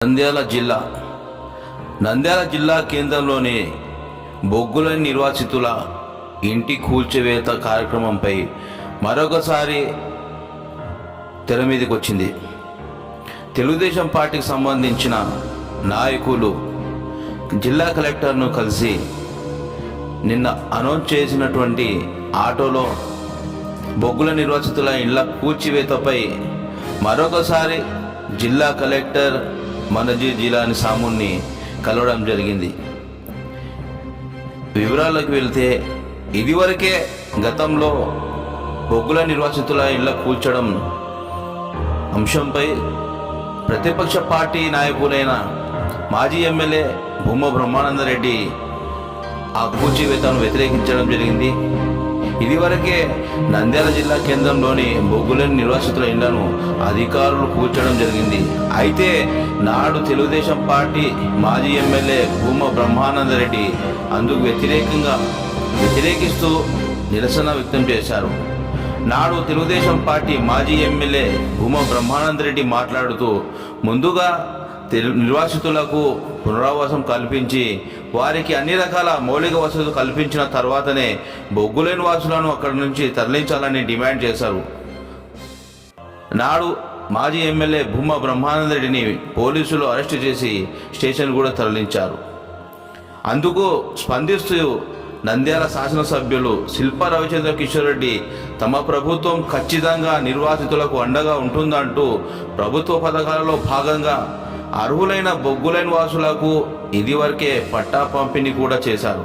నంద్యాల జిల్లా. నంద్యాల జిల్లా కేంద్రంలోని బొగ్గుల నిర్వాసితుల ఇంటి కూల్చివేత కార్యక్రమంపై మరొకసారి తెర మీదకి వచ్చింది తెలుగుదేశం పార్టీకి సంబంధించిన నాయకులు జిల్లా కలెక్టర్ను కలిసి నిన్న అనౌన్స్ చేసినటువంటి ఆటోలో బొగ్గుల నిర్వాసితుల ఇళ్ళ కూల్చివేతపై మరొకసారి జిల్లా కలెక్టర్ మనజీ జిలాని సాముణ్ణి కలవడం జరిగింది. వివరాలకు వెళ్తే ఇదివరకే గతంలో బొగ్గుల నిర్వాసితుల ఇళ్ళ కూల్చడం అంశంపై ప్రతిపక్ష పార్టీ నాయకులైన మాజీ ఎమ్మెల్యే భూమ బ్రహ్మానందరెడ్డి ఆ కూల్చివేతను వ్యతిరేకించడం జరిగింది. ఇదివరకే నంద్యాల జిల్లా కేంద్రంలోని బొగ్గులేని నిర్వాసితుల ఇళ్ళను అధికారులు కూల్చడం జరిగింది. అయితే నాడు తెలుగుదేశం పార్టీ మాజీ ఎమ్మెల్యే భూమ బ్రహ్మానందరెడ్డి అందుకు వ్యతిరేకంగా వ్యతిరేకిస్తూ నిరసన వ్యక్తం చేశారు. నాడు తెలుగుదేశం పార్టీ మాజీ ఎమ్మెల్యే భూమ బ్రహ్మానందరెడ్డి మాట్లాడుతూ ముందుగా నిర్వాసితులకు పునరావాసం కల్పించి వారికి అన్ని రకాల మౌలిక వసతులు కల్పించిన తర్వాతనే బొగ్గులేని వాసులను అక్కడి నుంచి తరలించాలని డిమాండ్ చేశారు. నాడు మాజీ ఎమ్మెల్యే భూమా బ్రహ్మానందరెడ్డిని పోలీసులు అరెస్టు చేసి స్టేషన్ కూడా తరలించారు. అందుకు స్పందిస్తూ నంద్యాల శాసనసభ్యులు శిల్పా రవిచంద్ర కిషోర్ రెడ్డి తమ ప్రభుత్వం ఖచ్చితంగా నిర్వాసితులకు అండగా ఉంటుందంటూ ప్రభుత్వ పథకాలలో భాగంగా అర్హులైన బొగ్గులైన వాసులకు ఇదివరకే పట్టా పంపిణీ కూడా చేశారు.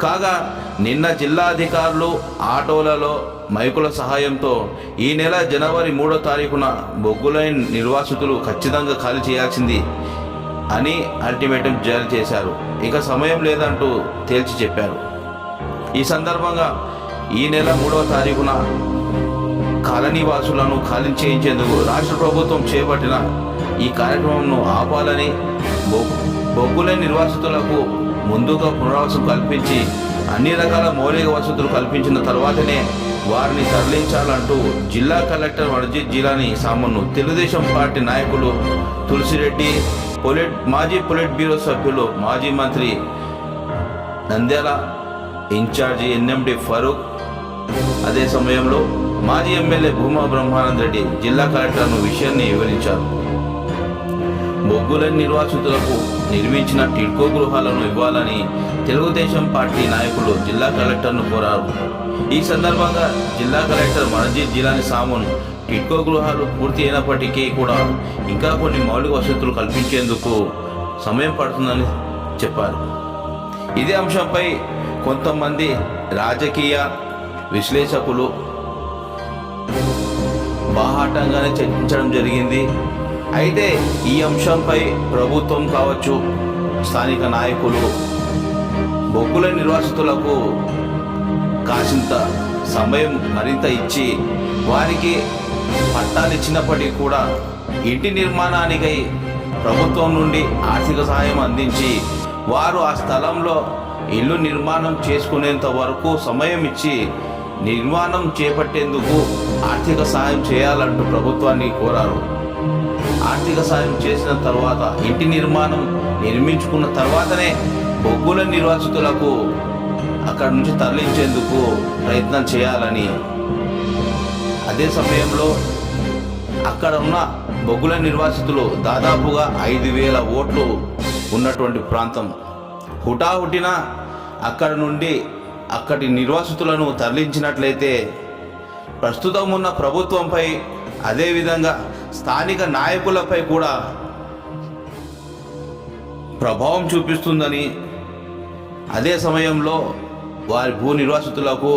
కాగా నిన్న జిల్లా అధికారులు ఆటోలలో మైకుల సహాయంతో ఈ నెల జనవరి మూడో తారీఖున బొగ్గులైన్ నిర్వాసితులు ఖచ్చితంగా ఖాళీ చేయాల్సింది అని అల్టిమేటం జారీ చేశారు. ఇక సమయం లేదంటూ తేల్చి చెప్పారు. ఈ సందర్భంగా ఈ నెల మూడవ తారీఖున కాలనీ వాసులను ఖాళీ చేయించేందుకు రాష్ట్ర ప్రభుత్వం చేపట్టిన ఈ కార్యక్రమంను ఆపాలని బొగ్గుల నిర్వాసితులకు ముందుగా పునరావాసం కల్పించి అన్ని రకాల మౌలిక వసతులు కల్పించిన తర్వాతనే వారిని తరలించాలంటూ జిల్లా కలెక్టర్ అర్జిత్ జిలాని సామన్ను తెలుగుదేశం పార్టీ నాయకులు తులసిరెడ్డి పొలిట్ మాజీ పొలిట్ బ్యూరో సభ్యులు మాజీ మంత్రి నంద్యాల ఇన్ఛార్జి ఎన్ఎండి ఫరూక్. అదే సమయంలో మాజీ ఎమ్మెల్యే భూమా బ్రహ్మానంద్ రెడ్డి జిల్లా కలెక్టర్ను విషయాన్ని వివరించారు. బొగ్గుల నిర్వాసితులకు నిర్మించిన టిడ్కో గృహాలను ఇవ్వాలని తెలుగుదేశం పార్టీ నాయకులు జిల్లా కలెక్టర్ను కోరారు. ఈ సందర్భంగా జిల్లా కలెక్టర్ మనజీత్ జిలాని సామున్ టిడ్కో గృహాలు పూర్తి అయినప్పటికీ కూడా ఇంకా కొన్ని మౌలిక వసతులు కల్పించేందుకు సమయం పడుతుందని చెప్పారు. ఇదే అంశంపై కొంతమంది రాజకీయ విశ్లేషకులు బాహాటంగానే చర్చించడం జరిగింది. అయితే ఈ అంశంపై ప్రభుత్వం కావచ్చు స్థానిక నాయకులు బొగ్గుల నిర్వాసితులకు కాసింత సమయం మరింత ఇచ్చి వారికి పట్టాలు ఇచ్చినప్పటికీ కూడా ఇంటి నిర్మాణానికై ప్రభుత్వం నుండి ఆర్థిక సహాయం అందించి వారు ఆ స్థలంలో ఇల్లు నిర్మాణం చేసుకునేంత వరకు సమయం ఇచ్చి నిర్మాణం చేపట్టేందుకు ఆర్థిక సహాయం చేయాలంటూ ప్రభుత్వాన్ని కోరారు. ఆర్థిక సాయం చేసిన తర్వాత ఇంటి నిర్మాణం నిర్మించుకున్న తర్వాతనే బొగ్గుల నిర్వాసితులకు అక్కడి నుంచి తరలించేందుకు ప్రయత్నం చేయాలని. అదే సమయంలో అక్కడ ఉన్న బొగ్గుల నిర్వాసితులు దాదాపుగా ఐదు వేల ఓట్లు ఉన్నటువంటి ప్రాంతం. హుటాహుటిన అక్కడ నుండి అక్కడి నిర్వాసితులను తరలించినట్లయితే ప్రస్తుతం ఉన్న ప్రభుత్వంపై అదేవిధంగా స్థానిక నాయకులపై కూడా ప్రభావం చూపిస్తుందని అదే సమయంలో వారి భూ నిర్వాసితులకు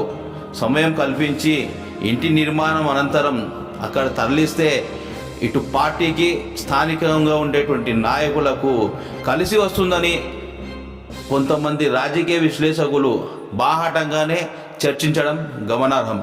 సమయం కల్పించి ఇంటి నిర్మాణం అనంతరం అక్కడ తరలిస్తే ఇటు పార్టీకి స్థానికంగా ఉండేటువంటి నాయకులకు కలిసి వస్తుందని కొంతమంది రాజకీయ విశ్లేషకులు బాహాటంగానే చర్చించడం గమనార్హం.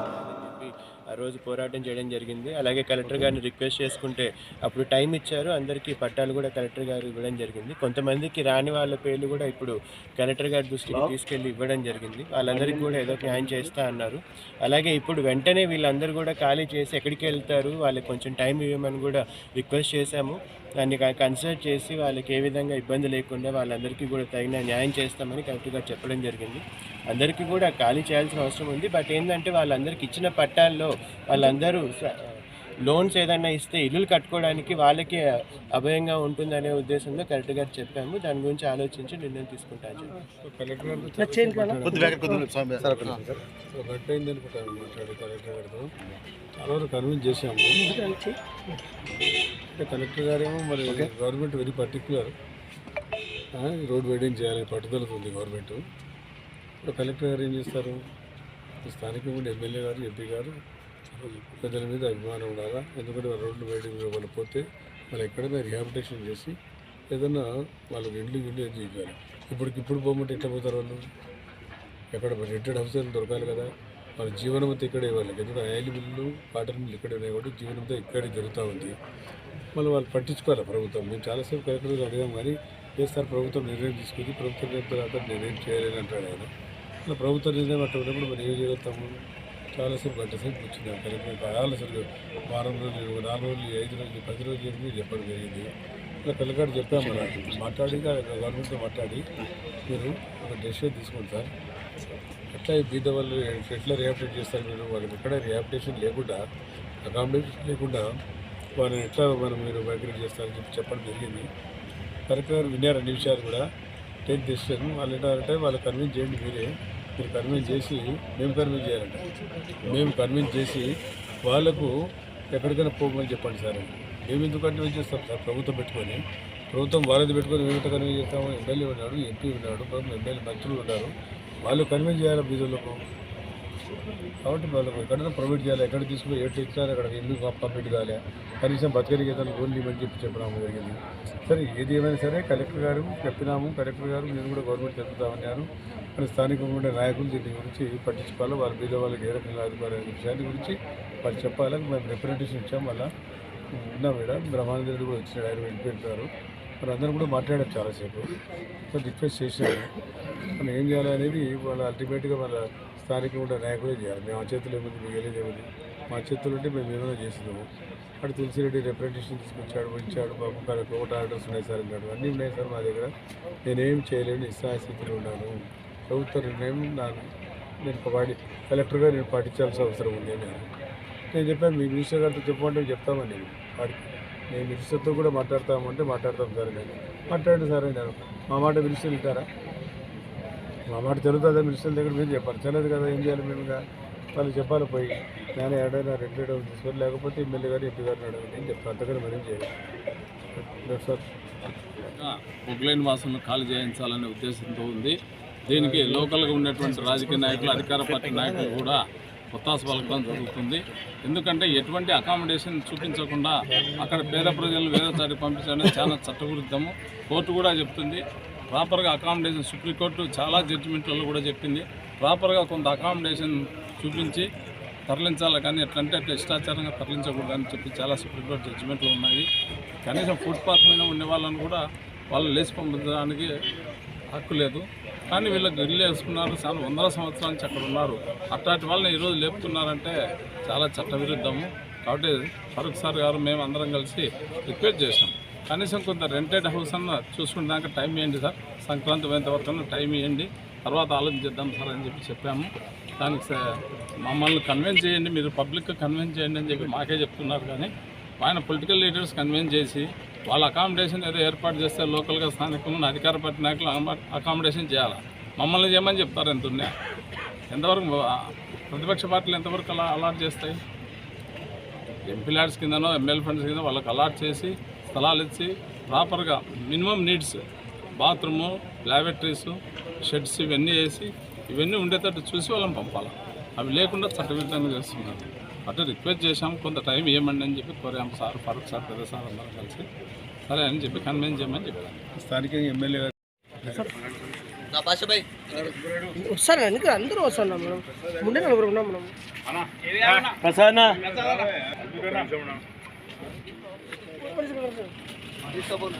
ఆ రోజు పోరాటం చేయడం జరిగింది. అలాగే కలెక్టర్ గారిని రిక్వెస్ట్ చేసుకుంటే అప్పుడు టైం ఇచ్చారు. అందరికీ పట్టాలు కూడా కలెక్టర్ గారు ఇవ్వడం జరిగింది. కొంతమందికి రాని వాళ్ళ పేర్లు కూడా ఇప్పుడు కలెక్టర్ గారి దృష్టికి తీసుకెళ్ళి ఇవ్వడం జరిగింది. వాళ్ళందరికీ కూడా ఏదో న్యాయం చేస్తా అన్నారు. అలాగే ఇప్పుడు వెంటనే వీళ్ళందరూ కూడా ఖాళీ చేసి ఎక్కడికి వెళ్తారు? వాళ్ళకి కొంచెం టైం ఇవ్వమని కూడా రిక్వెస్ట్ చేశాము. దాన్ని కన్సిడర్ చేసి వాళ్ళకి ఏ విధంగా ఇబ్బంది లేకుండా వాళ్ళందరికీ కూడా తగిన న్యాయం చేస్తామని కలెక్టర్ గారు చెప్పడం జరిగింది. అందరికీ కూడా ఖాళీ చేయాల్సిన అవసరం ఉంది. బట్ ఏంటంటే వాళ్ళందరికీ ఇచ్చిన పట్టాల్లో వాళ్ళందరూ స- లోన్స్ ఏదైనా ఇస్తే ఇల్లులు కట్టుకోవడానికి వాళ్ళకి అభయంగా ఉంటుందనే ఉద్దేశంలో కలెక్టర్ గారు చెప్పాము. దాని గురించి ఆలోచించి నిర్ణయం తీసుకుంటాను. కలెక్టర్ గారితో. చాలా వరకు కన్విన్స్ చేశాము. అంటే కలెక్టర్ గారేమో మరి government very particular road waiting చేయాలని పట్టుదలతో ఉంది గవర్నమెంట్. ఇప్పుడు కలెక్టర్ గారు ఏం చేస్తారు? స్థానికంగా ఉండే ఎమ్మెల్యే గారు ఎంపీ గారు ప్రజల మీద అభిమానం ఉండాలా? ఎందుకంటే వాళ్ళ రోడ్లు బయటకు వాళ్ళు పోతే వాళ్ళు ఎక్కడైనా రిహాబిటేషన్ చేసి ఏదన్నా వాళ్ళకి ఇండ్లు ఇండ్లు ఏం చేయాలి ఇప్పటికి ఇప్పుడు పోమంటే ఎట్లా పోతారు వాళ్ళు? ఎక్కడ రిటైర్డ్ హౌసెస్ దొరకాలి కదా. వాళ్ళ జీవనమంతా ఇక్కడే వాళ్ళకి ఎందుకంటే ఆయిల్ మిల్లు వాటర్ మిల్లు ఇక్కడే ఉన్నాయి కాబట్టి జీవనంతో ఇక్కడే జరుగుతూ ఉంది. మళ్ళీ వాళ్ళు పట్టించుకోవాలి ప్రభుత్వం? మేము చాలాసేపు కలెక్టర్ అడిగాం కానీ చేస్తారు ప్రభుత్వం నిర్ణయం తీసుకుంది. ప్రభుత్వం నిర్ణయం తర్వాత నిర్ణయం చేయలేని అంటాడు ఆయన. అలా ప్రభుత్వ నిర్ణయం అట్లా ఉన్నప్పుడు మనం ఏం చేయగలుగుతాము? చాలాసేపు గంట సేపు కూర్చున్నాం. కలెక్టర్ చాలా అసలు వారం రోజులు నాలుగు రోజులు ఐదు రోజులు పది రోజులు చెప్పి చెప్పడం జరిగింది. ఇలా పిల్లగాడు చెప్పాము మాట్లాడి గవర్నమెంట్తో మాట్లాడి మీరు ఒక డెసిషన్ తీసుకోండి సార్. ఎట్లా ఈ బీద వాళ్ళు ఎట్లా రిహాబిటేట్ చేస్తారు మీరు? వాళ్ళకి ఎక్కడ రిహాబిటేషన్ లేకుండా అకామిడేషన్ లేకుండా వాళ్ళని ఎట్లా మనం మీరు మైగ్రేట్ చేస్తారని చెప్పి చెప్పడం జరిగింది. కరెక్ట్గా విన్నారు అన్ని విషయాలు కూడా? టెన్త్ డెసిషన్ వాళ్ళు ఏంటంటే వాళ్ళు కన్విన్స్ చేయండి మీరే. మీరు కన్విన్స్ చేసి మేము కన్విన్స్ చేయాలంట. మేము కన్విన్స్ చేసి వాళ్ళకు ఎక్కడికైనా పోమని చెప్పండి సార్ మేము ఎందుకు కన్విన్స్ చేస్తాం సార్? ప్రభుత్వం పెట్టుకొని ప్రభుత్వం వాళ్ళది పెట్టుకొని మేము కన్విన్స్ చేస్తాము ఎమ్మెల్యే ఉన్నాడు ఎంపీ ఉన్నాడు ప్రభుత్వం ఎమ్మెల్యే మంత్రులు ఉన్నారు. వాళ్ళు కన్విన్స్ చేయాలి బీదోళ్ళకు? కాబట్టి వాళ్ళు ఎక్కడైనా ప్రొవైడ్ చేయాలి ఎక్కడ తీసుకుని ఎటు ఇచ్చారు అక్కడ ఇల్లు కంప్లీట్ కాలే కనీసం బతికరికి ఏదైనా లోన్లు ఇవ్వని చెప్పి చెప్పడం జరిగింది. సరే ఏది ఏమైనా సరే కలెక్టర్ గారు చెప్పినాము కలెక్టర్ గారు నేను కూడా గవర్నమెంట్ చెప్తామన్నారు మరి స్థానికంగా నాయకులు దీని గురించి పట్టించుకోవాలి? వాళ్ళ బీద వాళ్ళకి ఏ రకంగా అనే విషయాన్ని గురించి వాళ్ళు చెప్పాలని మేము రిప్రజెంటేషన్ ఇచ్చాం మళ్ళీ ఉన్నాం మేడం బ్రహ్మానంద రెడ్డి కూడా వచ్చినాడు ఆయన వెళ్ళిపోయారు మరి అందరూ కూడా మాట్లాడారు చాలాసేపు. సో రిక్వెస్ట్ చేశారు. మనం ఏం చేయాలి అనేది వాళ్ళ అల్టిమేట్గా వాళ్ళ స్థానికంగా ఉండే నాయకులే చేయాలి. మేము ఆ చేతులు ఏముంది? మీకు వెళ్ళేది మా చేతులు ఉంటే మేము ఏమైనా చేసినాము. అటు తులసిరెడ్డి రిప్రజెంటేషన్ తీసుకొచ్చాడు వచ్చాడు బాబు కానీ ఒకటి ఆర్డర్స్ ఉన్నాయి సార్ అన్నాడు. అన్నీ ఉన్నాయి సార్ మా దగ్గర. నేనేం చేయలేను నిస్సహాయ స్థితిలో ఉన్నాను. ప్రభుత్వ నిర్ణయం నాకు నేను పాటి కలెక్టర్గా నేను పాటించాల్సిన అవసరం ఉంది నేను నేను చెప్పాను మీ మినిస్టర్ గారితో చెప్పమంటే చెప్తామని నేను వాడికి నేను మినిస్టర్తో కూడా మాట్లాడతామంటే మాట్లాడతాం సార్ నేను మాట్లాడండి సార్ అన్నారు మా మాట మినిస్టర్ వెళ్తారా మా మాట తెలుగుతుందా మినిస్టర్ దగ్గర మీరు చెప్పాలి. తెలియదు కదా ఏం చేయాలి మేము వాళ్ళు చెప్పాలి పోయి. నేను ఏడైనా రెండు ఏడో తీసుకొని లేకపోతే ఎమ్మెల్యే గారు ఎంపీ గారిని అడగండి. నేను చెప్తాను అంతకన్నా మరేం చేయాలి? సార్ పొగ్లైన్ వాసనను ఖాళీ చేయించాలనే ఉద్దేశంతో ఉంది. దీనికి లోకల్గా ఉన్నటువంటి రాజకీయ నాయకులు అధికార పార్టీ నాయకులు కూడా ఒత్తాస పలకడం జరుగుతుంది. ఎందుకంటే ఎటువంటి అకామిడేషన్ చూపించకుండా అక్కడ పేద ప్రజలు వేరే చాటికి పంపించడం చాలా చట్టవిరుద్ధము. కోర్టు కూడా చెప్తుంది. ప్రాపర్గా అకామిడేషన్ సుప్రీంకోర్టు చాలా జడ్జిమెంట్లలో కూడా చెప్పింది. ప్రాపర్గా కొంత అకామిడేషన్ చూపించి తరలించాలి కానీ ఎట్లంటే అట్లా ఇష్టాచారంగా తరలించకూడదని చెప్పి చాలా సుప్రీంకోర్టు జడ్జిమెంట్లు ఉన్నాయి. కనీసం ఫుట్పాత్ మీద ఉండే వాళ్ళని కూడా వాళ్ళు లేచి పంపించడానికి హక్కు లేదు. కానీ వీళ్ళకి ఇల్లు వేసుకున్నారు చాలా వందల సంవత్సరాల నుంచి అక్కడ ఉన్నారు. అట్లాంటి వాళ్ళని ఈరోజు లేపుతున్నారంటే చాలా చట్టవిరుద్ధము. కాబట్టి ఫరూక్ సార్ గారు మేము అందరం కలిసి రిక్వెస్ట్ చేసాం కనీసం కొంత రెంటెడ్ హౌస్ అన్న చూసుకునేదాకా టైం ఇవ్వండి సార్. సంక్రాంతి పోయేంత వరకు టైం ఇవ్వండి. తర్వాత ఆలోచించేద్దాం సార్ అని చెప్పి చెప్పాము. దానికి స- మమ్మల్ని కన్విన్స్ చేయండి మీరు పబ్లిక్ కన్విన్స్ చేయండి అని చెప్పి మాకే చెప్తున్నారు కానీ ఆయన పొలిటికల్ లీడర్స్ కన్విన్స్ చేసి వాళ్ళ అకామిడేషన్ ఏదో ఏర్పాటు చేస్తే లోకల్గా స్థానికంగా ఉన్న అధికార పార్టీ నాయకులు అకామిడేషన్ చేయాలి? మమ్మల్ని చేయమని చెప్తారు ఎంత ఎంతవరకు ప్రతిపక్ష పార్టీలు ఎంతవరకు అలా అలాట్ చేస్తాయి? ఎంపీ ల్యాడ్స్ కిందనో ఎమ్మెల్యే ఫండ్స్ కింద వాళ్ళకి అలాట్ చేసి స్థలాలు ఇచ్చి ప్రాపర్గా minimum needs bathroom laboratories sheds ఇవన్నీ వేసి ఇవన్నీ ఉండేటట్టు చూసి వాళ్ళని పంపాలి. అవి లేకుండా చట్టవిరుద్ధంగా చేస్తున్నారు. అటు రిక్వెస్ట్ చేశాం కొంత టైం ఇవ్వమండి అని చెప్పి కోరాము సార్ ఫరూక్ సార్ పెద్ద సార్ అందరం కలిసి. సరే అని చెప్పి కన్విన్స్ చేయమని చెప్పాను స్థానికంగా ఎమ్మెల్యే అందుకే అందరూ వస్తున్నాం మనం. ముందే నలుగురు ఉన్నాం మనం. बोल